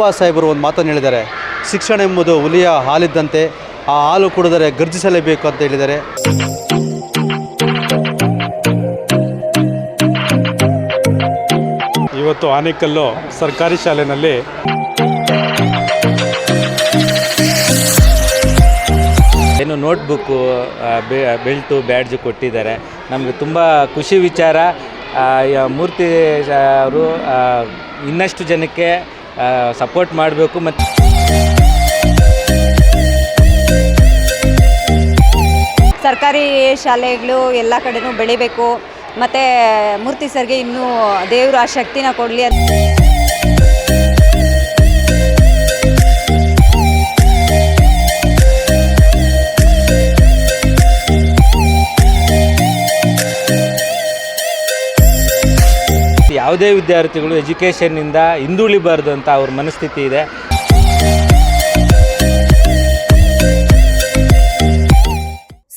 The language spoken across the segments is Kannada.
ಬಾಬಾ ಸಾಹೇಬರು ಒಂದು ಮಾತನ್ನು ಹೇಳಿದ್ದಾರೆ. ಶಿಕ್ಷಣ ಎಂಬುದು ಹುಲಿಯ ಹಾಲಿದ್ದಂತೆ ಆ ಹಾಲು ಕುಡಿದರೆ ಗರ್ಜಿಸಲೇಬೇಕು ಅಂತ ಹೇಳಿದ್ದಾರೆ. ಇವತ್ತು ಆನೇಕಲ್ಲು ಸರ್ಕಾರಿ ಶಾಲೆಯಲ್ಲಿ ಏನು ನೋಟ್ಬುಕ್ಕು ಬೆಲ್ಟು ಬ್ಯಾಡ್ಜು ಕೊಟ್ಟಿದ್ದಾರೆ. ನಮಗೆ ತುಂಬ ಖುಷಿ ವಿಚಾರ. ಆ, ಮೂರ್ತಿ ಅವರು ಇನ್ನಷ್ಟು ಜನಕ್ಕೆ ಸಪೋರ್ಟ್ ಮಾಡಬೇಕು ಮತ್ತು ಸರ್ಕಾರಿ ಶಾಲೆಗಳು ಎಲ್ಲ ಕಡೆನೂ ಬೆಳಿಬೇಕು, ಮತ್ತು ಮೂರ್ತಿ ಸರ್ಗೆ ಇನ್ನೂ ದೇವರು ಆ ಶಕ್ತಿನ ಕೊಡಲಿ ಅಂತ ಯಾವುದೇ ವಿದ್ಯಾರ್ಥಿಗಳು ಎಜುಕೇಷನ್ನಿಂದ ಹಿಂದುಳಿಬಾರ್ದು ಅಂತ ಅವ್ರ ಮನಸ್ಥಿತಿ ಇದೆ.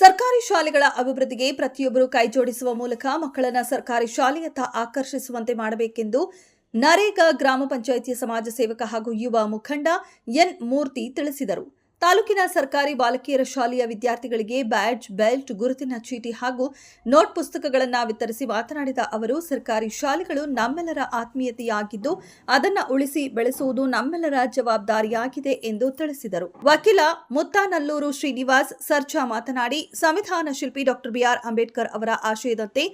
ಸರ್ಕಾರಿ ಶಾಲೆಗಳ ಅಭಿವೃದ್ಧಿಗೆ ಪ್ರತಿಯೊಬ್ಬರು ಕೈಜೋಡಿಸುವ ಮೂಲಕ ಮಕ್ಕಳನ್ನ ಸರ್ಕಾರಿ ಶಾಲೆಯತ್ತ ಆಕರ್ಷಿಸುವಂತೆ ಮಾಡಬೇಕೆಂದು ನರೇಗಾ ಗ್ರಾಮ ಪಂಚಾಯಿತಿಯ ಸಮಾಜ ಸೇವಕ ಹಾಗೂ ಯುವ ಮುಖಂಡ ಎನ್ ಮೂರ್ತಿ ತಿಳಿಸಿದರು. ತಾಲೂಕಿನ ಸರ್ಕಾರಿ ಬಾಲಕಿಯರ ಶಾಲೆಯ ವಿದ್ಯಾರ್ಥಿಗಳಿಗೆ ಬ್ಯಾಡ್ಜ್, ಬೆಲ್ಟ್, ಗುರುತಿನ ಚೀಟಿ ಹಾಗೂ ನೋಟ್ ಪುಸ್ತಕಗಳನ್ನು ವಿತರಿಸಿ ಮಾತನಾಡಿದ ಅವರು, ಸರ್ಕಾರಿ ಶಾಲೆಗಳು ನಮ್ಮೆಲ್ಲರ ಆತ್ಮೀಯತೆಯಾಗಿದ್ದು, ಅದನ್ನ ಉಳಿಸಿ ಬೆಳೆಸುವುದು ನಮ್ಮೆಲ್ಲರ ಜವಾಬ್ದಾರಿಯಾಗಿದೆ ಎಂದು ತಿಳಿಸಿದರು. ವಕೀಲ ಮುತ್ತಾನಲ್ಲೂರು ಶ್ರೀನಿವಾಸ್ ಸರ್ಜಾ ಮಾತನಾಡಿ, ಸಂವಿಧಾನ ಶಿಲ್ಪಿ ಡಾಕ್ಟರ್ ಬಿಆರ್ ಅಂಬೇಡ್ಕರ್ ಅವರ ಆಶಯದಂತೆ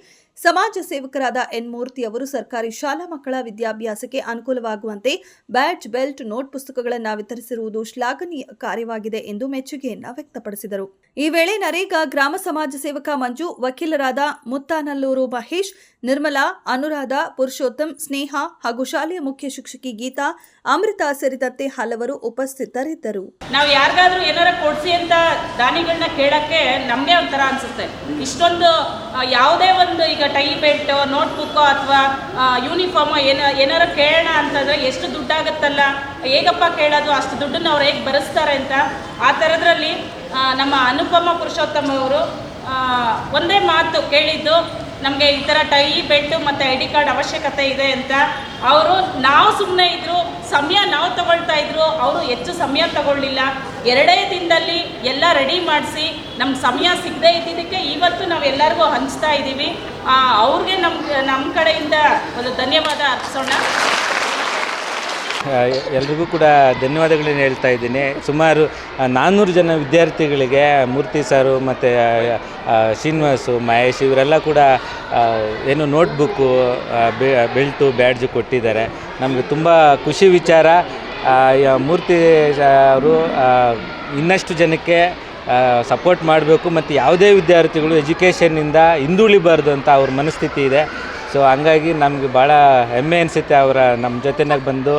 ಸಮಾಜ ಸೇವಕರಾದ ಎನ್ ಮೂರ್ತಿ ಅವರು ಸರ್ಕಾರಿ ಶಾಲಾ ಮಕ್ಕಳ ವಿದ್ಯಾಭ್ಯಾಸಕ್ಕೆ ಅನುಕೂಲವಾಗುವಂತೆ ಬ್ಯಾಡ್ಜ್ ಬೆಲ್ಟ್ ನೋಟ್ ಪುಸ್ತಕಗಳನ್ನು ವಿತರಿಸಿರುವುದು ಶ್ಲಾಘನೀಯ ಕಾರ್ಯವಾಗಿದೆ ಎಂದು ಮೆಚ್ಚುಗೆಯನ್ನ ವ್ಯಕ್ತಪಡಿಸಿದರು. ಈ ವೇಳೆ ನರೇಗಾ ಗ್ರಾಮ ಸಮಾಜ ಸೇವಕ ಮಂಜು, ವಕೀಲರಾದ ಮುತ್ತಾನಲ್ಲೂರು ಮಹೇಶ್, ನಿರ್ಮಲಾ, ಅನುರಾಧ, ಪುರುಷೋತ್ತಮ್, ಸ್ನೇಹ ಹಾಗೂ ಶಾಲೆಯ ಮುಖ್ಯ ಶಿಕ್ಷಕಿ ಗೀತಾ, ಅಮೃತ ಸೇರಿದಂತೆ ಹಲವರು ಉಪಸ್ಥಿತರಿದ್ದರು. ನಾವು ಯಾರಿಗಾದ್ರೂ ಏನಾರ ಕೊಡಿಸಿ ಅಂತ ದಾನಿಗಳನ್ನ ಕೇಳಕ್ಕೆ ನಮ್ಗೆ ಒಂಥರ ಅನ್ಸುತ್ತೆ. ಇಷ್ಟೊಂದು ಯಾವುದೇ ಒಂದು ಈಗ ಟೈ ನೋಟ್ಬುಕ್ಕೋ ಅಥವಾ ಯೂನಿಫಾರ್ಮೋ ಏನ, ಏನಾರು ಕೇಳೋಣ ಅಂತಂದರೆ ಎಷ್ಟು ದುಡ್ಡಾಗುತ್ತಲ್ಲ, ಹೇಗಪ್ಪ ಕೇಳೋದು, ಅಷ್ಟು ದುಡ್ಡನ್ನು ಅವ್ರು ಹೇಗೆ ಬರೆಸ್ತಾರೆ ಅಂತ, ಆ ಥರದ್ರಲ್ಲಿ ನಮ್ಮ ಅನುಪಮ ಪುರುಷೋತ್ತಮ ಅವರು ಒಂದೇ ಮಾತು ಕೇಳಿದ್ದು ನಮಗೆ ಈ ಥರ ಟೈ, ಬೆಲ್ಟು ಮತ್ತು ಐ ಡಿ ಕಾರ್ಡ್ ಅವಶ್ಯಕತೆ ಇದೆ ಅಂತ ಅವರು ನಾವು ಸುಮ್ಮನೆ ಇದ್ದರು ಸಮಯ ನಾವು ತಗೊಳ್ತಾ ಇದ್ರು, ಅವರು ಹೆಚ್ಚು ಸಮಯ ತಗೊಳ್ಳಿಲ್ಲ. ಎರಡೇ ದಿನದಲ್ಲಿ ಎಲ್ಲ ರೆಡಿ ಮಾಡಿಸಿ ನಮ್ಮ ಸಮಯ ಸಿಗದೇ ಇದ್ದಿದ್ದಕ್ಕೆ ಇವತ್ತು ನಾವು ಎಲ್ಲರಿಗೂ ಹಂಚ್ತಾ ಇದ್ದೀವಿ ಅವ್ರಿಗೆ ನಮ್ಮ ನಮ್ಮ ಕಡೆಯಿಂದ ಒಂದು ಧನ್ಯವಾದ ಅರ್ಪಿಸೋಣ. ಎಲ್ರಿಗೂ ಕೂಡ ಧನ್ಯವಾದಗಳನ್ನು ಹೇಳ್ತಾ ಇದ್ದೀನಿ. ಸುಮಾರು ನಾನ್ನೂರು ಜನ ವಿದ್ಯಾರ್ಥಿಗಳಿಗೆ, ಮೂರ್ತಿ ಸಾರು ಮತ್ತು ಶ್ರೀನಿವಾಸು, ಮಹೇಶ್ ಇವರೆಲ್ಲ ಕೂಡ ಏನು ನೋಟ್ಬುಕ್ಕು ಬೆಲ್ಟು ಬ್ಯಾಡ್ಜು ಕೊಟ್ಟಿದ್ದಾರೆ. ನಮಗೆ ತುಂಬ ಖುಷಿ ವಿಚಾರ. ಮೂರ್ತಿ ಅವರು ಇನ್ನಷ್ಟು ಜನಕ್ಕೆ ಸಪೋರ್ಟ್ ಮಾಡಬೇಕು. ಮತ್ತು ಯಾವುದೇ ವಿದ್ಯಾರ್ಥಿಗಳು ಎಜುಕೇಷನ್ನಿಂದ ಹಿಂದುಳಿಬಾರ್ದು ಅಂತ ಅವ್ರ ಮನಸ್ಥಿತಿ ಇದೆ. ಸೊ ಹಂಗಾಗಿ ನಮಗೆ ಭಾಳ ಹೆಮ್ಮೆ ಅನಿಸುತ್ತೆ ಅವರ ನಮ್ಮ ಜೊತೆನಾಗ ಬಂದು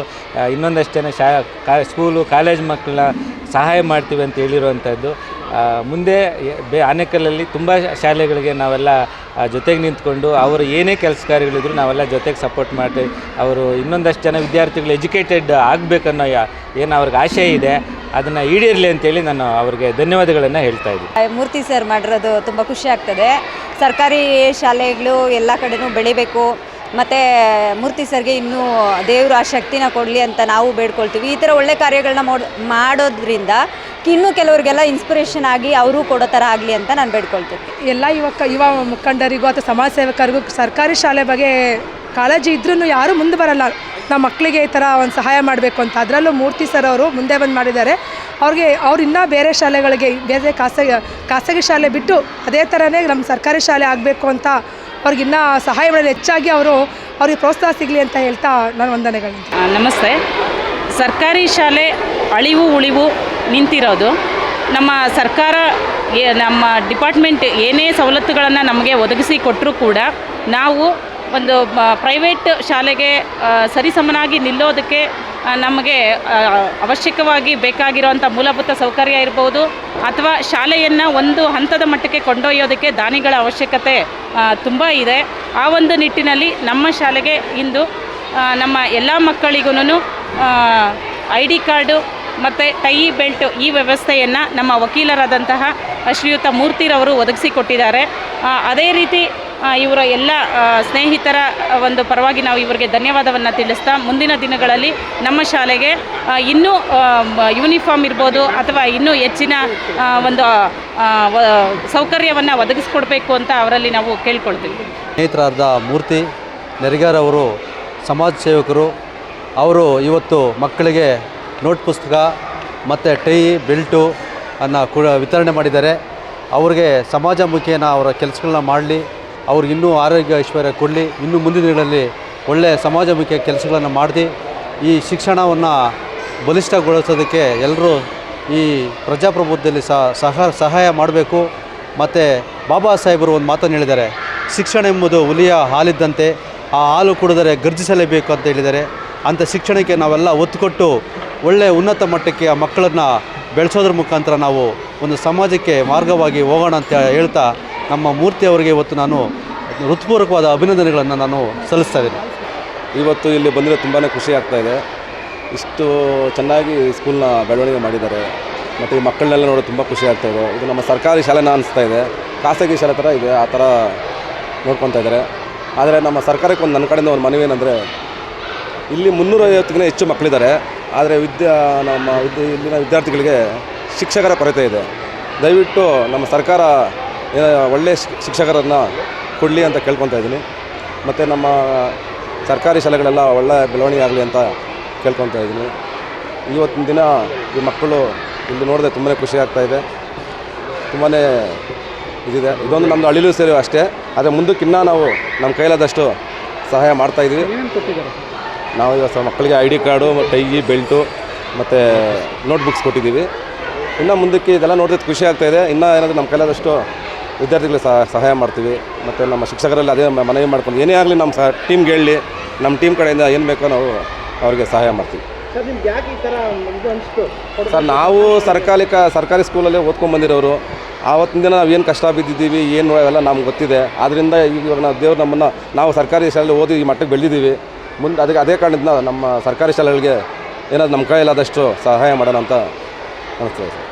ಇನ್ನೊಂದಷ್ಟು ಜನ ಶಾ, ಕಾ ಸ್ಕೂಲು ಕಾಲೇಜ್ ಮಕ್ಕಳನ್ನ ಸಹಾಯ ಮಾಡ್ತೀವಿ ಅಂತ ಹೇಳಿರುವಂಥದ್ದು ಮುಂದೆ ಬೇ, ಆನೇಕಲ್ಲಲ್ಲಿ ತುಂಬ ಶಾಲೆಗಳಿಗೆ ನಾವೆಲ್ಲ ಜೊತೆಗೆ ನಿಂತ್ಕೊಂಡು ಅವರು ಏನೇ ಕೆಲಸ ಕಾರ್ಯಗಳಿದ್ರು ನಾವೆಲ್ಲ ಜೊತೆಗೆ ಸಪೋರ್ಟ್ ಮಾಡಿ, ಅವರು ಇನ್ನೊಂದಷ್ಟು ಜನ ವಿದ್ಯಾರ್ಥಿಗಳು ಎಜುಕೇಟೆಡ್ ಆಗಬೇಕನ್ನೋ ಏನು ಅವ್ರಿಗೆ ಆಶೆ ಇದೆ, ಅದನ್ನು ಈಡೇರಲಿ ಅಂತೇಳಿ ನಾನು ಅವ್ರಿಗೆ ಧನ್ಯವಾದಗಳನ್ನು ಹೇಳ್ತಾ ಇದ್ದೀನಿ. ಮೂರ್ತಿ ಸರ್ ಮಾಡಿರೋದು ತುಂಬ ಖುಷಿ ಆಗ್ತದೆ. ಸರ್ಕಾರಿ ಶಾಲೆಗಳು ಎಲ್ಲ ಕಡೆಯೂ ಬೆಳಿಬೇಕು. ಮತ್ತು ಮೂರ್ತಿ ಸರ್ಗೆ ಇನ್ನೂ ದೇವರು ಆ ಶಕ್ತಿನ ಕೊಡಲಿ ಅಂತ ನಾವು ಬೇಡ್ಕೊಳ್ತೀವಿ. ಈ ಥರ ಒಳ್ಳೆ ಕಾರ್ಯಗಳನ್ನ ಮೋಡ್, ಮಾಡೋದ್ರಿಂದ ಇನ್ನೂ ಕೆಲವರಿಗೆಲ್ಲ ಇನ್ಸ್ಪಿರೇಷನ್ ಆಗಿ ಅವರು ಕೊಡೋ ಥರ ಆಗಲಿ ಅಂತ ನಾನು ಬೇಡ್ಕೊಳ್ತೀನಿ. ಎಲ್ಲ ಯುವಕ, ಯುವ ಮುಖಂಡರಿಗೂ ಅಥವಾ ಸಮಾಜ ಸೇವಕರಿಗೂ ಸರ್ಕಾರಿ ಶಾಲೆ ಬಗ್ಗೆ ಕಾಳಜಿ ಇದ್ರೂ ಯಾರೂ ಮುಂದೆ ಬರಲ್ಲ. ನಮ್ಮ ಮಕ್ಕಳಿಗೆ ಈ ಥರ ಒಂದು ಸಹಾಯ ಮಾಡಬೇಕು ಅಂತ. ಅದರಲ್ಲೂ ಮೂರ್ತಿ ಸರ್ ಅವರು ಮುಂದೆ ಬಂದು ಮಾಡಿದ್ದಾರೆ. ಅವ್ರಿಗೆ, ಅವ್ರು ಇನ್ನೂ ಬೇರೆ ಶಾಲೆಗಳಿಗೆ, ಬೇರೆ ಖಾಸಗಿ ಖಾಸಗಿ ಶಾಲೆ ಬಿಟ್ಟು ಅದೇ ಥರನೇ ನಮ್ಮ ಸರ್ಕಾರಿ ಶಾಲೆ ಆಗಬೇಕು ಅಂತ ಅವ್ರಿಗಿನ್ನ ಸಹಾಯ ಮಾಡಲು ಹೆಚ್ಚಾಗಿ ಅವರು ಅವ್ರಿಗೆ ಪ್ರೋತ್ಸಾಹ ಸಿಗಲಿ ಅಂತ ಹೇಳ್ತಾ ನಾನು ವಂದನೆಗಳು ನಮಸ್ತೆ. ಸರ್ಕಾರಿ ಶಾಲೆ ಅಳಿವು ಉಳಿವು ನಿಂತಿರೋದು. ನಮ್ಮ ಸರ್ಕಾರ ನಮ್ಮ ಡಿಪಾರ್ಟ್ಮೆಂಟ್ ಏನೇ ಸವಲತ್ತುಗಳನ್ನು ನಮಗೆ ಒದಗಿಸಿ ಕೊಟ್ಟರೂ ಕೂಡ ನಾವು ಒಂದು ಪ್ರೈವೇಟ್ ಶಾಲೆಗೆ ಸರಿಸಮನಾಗಿ ನಿಲ್ಲೋದಕ್ಕೆ ನಮಗೆ ಅವಶ್ಯಕವಾಗಿ ಬೇಕಾಗಿರುವಂಥ ಮೂಲಭೂತ ಸೌಕರ್ಯ ಇರ್ಬೋದು ಅಥವಾ ಶಾಲೆಯನ್ನು ಒಂದು ಹಂತದ ಮಟ್ಟಕ್ಕೆ ಕೊಂಡೊಯ್ಯೋದಕ್ಕೆ ದಾನಿಗಳ ಅವಶ್ಯಕತೆ ತುಂಬ ಇದೆ. ಆ ಒಂದು ನಿಟ್ಟಿನಲ್ಲಿ ನಮ್ಮ ಶಾಲೆಗೆ ಇಂದು ನಮ್ಮ ಎಲ್ಲ ಮಕ್ಕಳಿಗೂ ಐ ಡಿ ಕಾರ್ಡು ಮತ್ತು ಟೈ ಬೆಲ್ಟ್ ಈ ವ್ಯವಸ್ಥೆಯನ್ನು ನಮ್ಮ ವಕೀಲರಾದಂತಹ ಶ್ರೀಯುತ ಮೂರ್ತಿರವರು ಒದಗಿಸಿಕೊಟ್ಟಿದ್ದಾರೆ. ಅದೇ ರೀತಿ ಇವರ ಎಲ್ಲ ಸ್ನೇಹಿತರ ಒಂದು ಪರವಾಗಿ ನಾವು ಇವರಿಗೆ ಧನ್ಯವಾದವನ್ನು ತಿಳಿಸ್ತಾ ಮುಂದಿನ ದಿನಗಳಲ್ಲಿ ನಮ್ಮ ಶಾಲೆಗೆ ಇನ್ನೂ ಯೂನಿಫಾರ್ಮ್ ಇರ್ಬೋದು ಅಥವಾ ಇನ್ನೂ ಹೆಚ್ಚಿನ ಒಂದು ಸೌಕರ್ಯವನ್ನು ಒದಗಿಸ್ಕೊಡ್ಬೇಕು ಅಂತ ಅವರಲ್ಲಿ ನಾವು ಕೇಳ್ಕೊಳ್ತೀವಿ. ಸ್ನೇಹಿತರಾದ ಮೂರ್ತಿ ನೆರಿಗಾರ್ ಅವರು, ಸಮಾಜ ಸೇವಕರು, ಅವರು ಇವತ್ತು ಮಕ್ಕಳಿಗೆ ನೋಟ್ ಪುಸ್ತಕ ಮತ್ತು ಟೈ, ಬೆಲ್ಟು ಅನ್ನು ಕೂಡ ವಿತರಣೆ ಮಾಡಿದ್ದಾರೆ. ಅವ್ರಿಗೆ ಸಮಾಜ ಮುಖೇನ ಅವರ ಕೆಲಸಗಳನ್ನ ಮಾಡಲಿ. ಅವ್ರಿಗೆ ಇನ್ನೂ ಆರೋಗ್ಯ ಐಶ್ವರ್ಯ ಕೊಡಲಿ. ಇನ್ನೂ ಮುಂದಿನ ದಿನಗಳಲ್ಲಿ ಒಳ್ಳೆಯ ಸಮಾಜಮುಖಿ ಕೆಲಸಗಳನ್ನು ಮಾಡಿ ಈ ಶಿಕ್ಷಣವನ್ನು ಬಲಿಷ್ಠಗೊಳಿಸೋದಕ್ಕೆ ಎಲ್ಲರೂ ಈ ಪ್ರಜಾಪ್ರಭುತ್ವದಲ್ಲಿ ಸಹ ಸಹ ಸಹಾಯ ಮಾಡಬೇಕು. ಮತ್ತು ಬಾಬಾ ಸಾಹೇಬರು ಒಂದು ಮಾತನ್ನು ಹೇಳಿದ್ದಾರೆ. ಶಿಕ್ಷಣ ಎಂಬುದು ಹುಲಿಯ ಹಾಲಿದ್ದಂತೆ, ಆ ಹಾಲು ಕುಡಿದರೆ ಗರ್ಜಿಸಲೇಬೇಕು ಅಂತ ಹೇಳಿದ್ದಾರೆ. ಅಂಥ ಶಿಕ್ಷಣಕ್ಕೆ ನಾವೆಲ್ಲ ಒತ್ತು ಕೊಟ್ಟು ಒಳ್ಳೆಯ ಉನ್ನತ ಮಟ್ಟಕ್ಕೆ ಆ ಮಕ್ಕಳನ್ನು ಬೆಳೆಸೋದ್ರ ಮುಖಾಂತರ ನಾವು ಒಂದು ಸಮಾಜಕ್ಕೆ ಮಾರ್ಗವಾಗಿ ಹೋಗೋಣ ಅಂತ ಹೇಳ್ತಾ ನಮ್ಮ ಮೂರ್ತಿ ಅವರಿಗೆ ಇವತ್ತು ನಾನು ಹೃತ್ಪೂರ್ವಕವಾದ ಅಭಿನಂದನೆಗಳನ್ನು ನಾನು ಸಲ್ಲಿಸ್ತಾ ಇದ್ದೀನಿ. ಇವತ್ತು ಇಲ್ಲಿ ಬಂದರೆ ತುಂಬಾ ಖುಷಿ ಆಗ್ತಾ ಇದೆ. ಇಷ್ಟು ಚೆನ್ನಾಗಿ ಸ್ಕೂಲ್ನ ಬೆಳವಣಿಗೆ ಮಾಡಿದ್ದಾರೆ. ಮತ್ತು ಈ ಮಕ್ಕಳನ್ನೆಲ್ಲ ನೋಡೋದು ತುಂಬ ಖುಷಿ ಆಗ್ತಾ ಇದೆ. ನಮ್ಮ ಸರ್ಕಾರಿ ಶಾಲೆನ ಅನಿಸ್ತಾ ಇದೆ. ಖಾಸಗಿ ಶಾಲೆ ಥರ ಇದೆ, ಆ ಥರ ನೋಡ್ಕೊತಾ ಇದ್ದಾರೆ. ಆದರೆ ನಮ್ಮ ಸರ್ಕಾರಕ್ಕೆ ಒಂದು ನನ್ನ ಕಡೆಯಿಂದ ಒಂದು ಮನವಿ ಏನಂದರೆ ಇಲ್ಲಿ ಮುನ್ನೂರೈವತ್ತಿಗಿಂತ ಹೆಚ್ಚು ಮಕ್ಕಳಿದ್ದಾರೆ. ಆದರೆ ವಿದ್ಯಾ, ನಮ್ಮ ವಿದ್ಯೆ, ಇಲ್ಲಿನ ವಿದ್ಯಾರ್ಥಿಗಳಿಗೆ ಶಿಕ್ಷಕರ ಕೊರತೆ ಇದೆ. ದಯವಿಟ್ಟು ನಮ್ಮ ಸರ್ಕಾರ ಒಳ್ಳೆಯ ಶಿಕ್- ಶಿಕ್ಷಕರನ್ನು ಕೊಡಲಿ ಅಂತ ಕೇಳ್ಕೊತಾ ಇದ್ದೀನಿ. ಮತ್ತು ನಮ್ಮ ಸರ್ಕಾರಿ ಶಾಲೆಗಳೆಲ್ಲ ಒಳ್ಳೆ ಬೆಳವಣಿಗೆ ಆಗಲಿ ಅಂತ ಕೇಳ್ಕೊತಾ ಇದ್ದೀನಿ. ಇವತ್ತಿನ ದಿನ ಈ ಮಕ್ಕಳು ಇಲ್ಲಿ ನೋಡಿದ್ರೆ ತುಂಬಾ ಖುಷಿ ಆಗ್ತಾಯಿದೆ ತುಂಬಾ ಇದಿದೆ. ಇದೊಂದು ನಮ್ಮದು ಅಳಿಲು ಸೇರಿ ಅಷ್ಟೇ. ಆದರೆ ಮುಂದಕ್ಕಿನ್ನ ನಾವು ನಮ್ಮ ಕೈಲಾದಷ್ಟು ಸಹಾಯ ಮಾಡ್ತಾಯಿದ್ದೀವಿ ನಾವು ಇವತ್ತು ಮಕ್ಕಳಿಗೆ ಐ ಡಿ ಕಾರ್ಡು ಟೈಗಿ ಬೆಲ್ಟು, ಮತ್ತು ನೋಟ್ಬುಕ್ಸ್ ಕೊಟ್ಟಿದ್ದೀವಿ. ಇನ್ನು ಮುಂದಕ್ಕೆ ಇದೆಲ್ಲ ನೋಡಿದ್ರೆ ಖುಷಿ ಆಗ್ತಾಯಿದೆ ಇನ್ನೂ ಏನಾದರೂ ನಮ್ಮ ಕೈಲಾದಷ್ಟು ವಿದ್ಯಾರ್ಥಿಗಳಿಗೆ ಸಹ ಸಹಾಯ ಮಾಡ್ತೀವಿ. ಮತ್ತು ನಮ್ಮ ಶಿಕ್ಷಕರಲ್ಲಿ ಅದೇ ಮನವಿ ಮಾಡ್ಕೊಂಡು ಏನೇ ಆಗಲಿ ನಮ್ಮ ಸಹ ಟೀಮ್ಗೆ ಹೇಳಿ ನಮ್ಮ ಟೀಮ್ ಕಡೆಯಿಂದ ಏನು ಬೇಕೋ ನಾವು ಅವರಿಗೆ ಸಹಾಯ ಮಾಡ್ತೀವಿ. ಸರ್ ನಾವು ಸರ್ಕಾರಿಕ ಸರ್ಕಾರಿ ಸ್ಕೂಲಲ್ಲೇ ಓದ್ಕೊಂಡು ಬಂದಿರೋರು. ಆವತ್ತಿನ ದಿನ ನಾವು ಏನು ಕಷ್ಟ ಬಿದ್ದಿದ್ದೀವಿ ಏನು ಎಲ್ಲ ನಮ್ಗೆ ಗೊತ್ತಿದೆ. ಆದ್ದರಿಂದ ಈಗ ನಾವು ದೇವ್ರು ನಮ್ಮನ್ನು ನಾವು ಸರ್ಕಾರಿ ಶಾಲೆಯಲ್ಲಿ ಓದಿ ಈ ಮಟ್ಟಕ್ಕೆ ಬೆಳೆದಿದ್ದೀವಿ. ಮುಂದೆ ಅದಕ್ಕೆ ಅದೇ ಕಾರಣದಿಂದ ನಮ್ಮ ಸರ್ಕಾರಿ ಶಾಲೆಗಳಿಗೆ ಏನಾದರೂ ನಮ್ಮ ಕೈಯಲ್ಲಾದಷ್ಟು ಸಹಾಯ ಮಾಡೋಣ ಅಂತ ಅನಿಸ್ತದೆ ಸರ್.